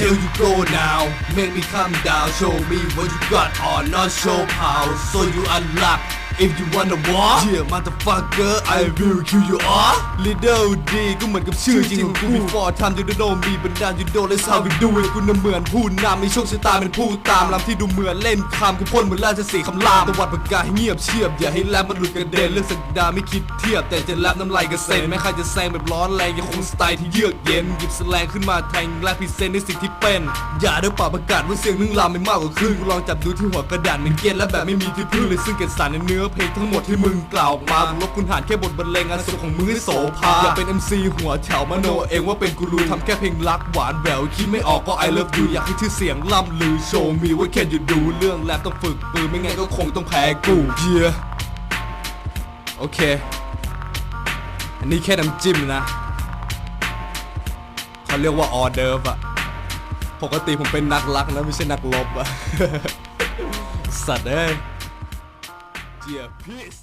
till you go now. Make me come down show me what you got or not show power so you unlock if you wanna war yeah motherfucker I will kill you all little D ก็เหมือนกับชื่อจริงของกู before time you don't know me but now you know that's how we do it กูน่ะเหมือนผู้นำมีโชคชะตาเป็นผู้ตามลำที่ดูเหมือนเล่นคำกูพ่นเหมือนราชสีห์คำรามตะวัดปากกาให้เงียบเชียบ อย่าให้แลบมันหลุดกระเด็นเรื่องสักดาไม่คิดเทียบ แต่จะแลบน้ำลายกระเซ็นแม้ใครจะแซงแบบร้อนแรงยังคงสไตล์ที่เยือกเย็นหยิบสแลงขึ้นมาแทงและพรีเซนต์ในสิ่งที่เป็นอย่าได้ปากประกาศว่าเสียงนึงลามไม่มากกว่าครึ่งกูลองจับดูที่หัวกระดานเหมือนเกลียนและแบบไม่มีที่พึ่งเลยซึ่งเกิดสารในเนื้อเพลงทั้งหมดที่มึงกล่าวมาลบคุณหารแค่บทบรรเลงอันสุดของมึงให้โสภาอย่าเป็น MC หัวแถวมโนเองว่าเป็นกูรูทำแค่เพลงรักหวานแหววคิดไม่ออกก็ I love you อยากให้ชื่อเสียงล่ำลือโชว์มีว่าแค่อยู่ดูเรื่องแรปต้องฝึกปืนไม่งั้นก็คงต้องแพ้กู yeah โอเค อันนี้แค่น้ำจิ้มนะเขาเรียกว่าออเดิร์ฟอะปกติผมเป็นนักรักนะไม่ใช่นักลบอะ สัตว์เอ้ย เจียพีส